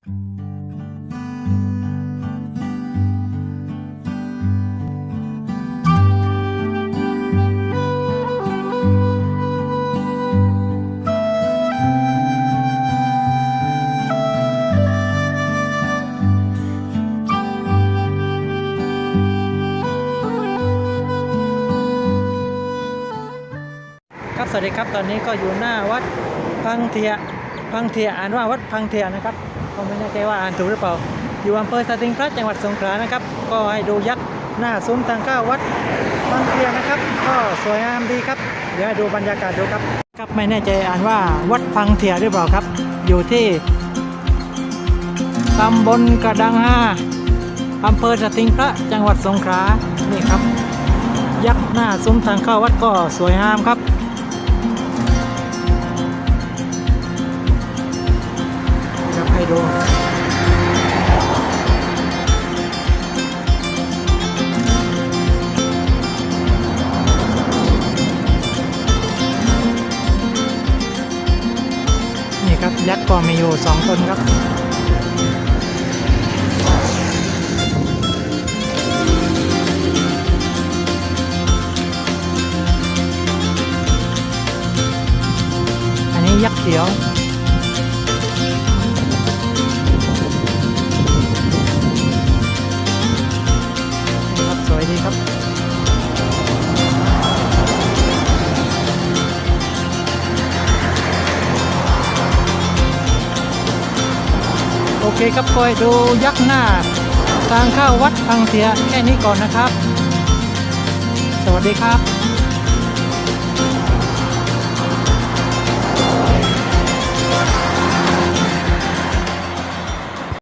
ครับสวัสดีครับตอนนี้ก็อยู่หน้าวัดพังเทียพังเทียอ่านว่าวัดพังเทียนะครับ ก็ไม่แน่ใจว่าอ่านถูกหรือเปล่า อยู่อำเภอสติงพระจังหวัดสงขลานะครับ ก็ให้ดูยักษ์หน้าซุ้มทางเข้าวัดพังเทียนะครับ ก็สวยงามดีครับ เดี๋ยวให้ดูบรรยากาศดูครับครับไม่แน่ใจอ่านว่าวัดพังเทียหรือเปล่าครับ อยู่ที่ตำบลกระดังห้าอำเภอสติงพระจังหวัดสงขลานี่ครับ ยักษ์หน้าซุ้มทางเข้าวัดก็สวยงามครับ ครับ ยักษ์ก็มีอยู่สองตนครับ อันนี้ยักษ์เขียวครับสวยดีครับ เคครับคอยดูยักษ์หน้าทางเข้าวัดพังเสียแค่นี้ก่อนนะครับ สวัสดีครับ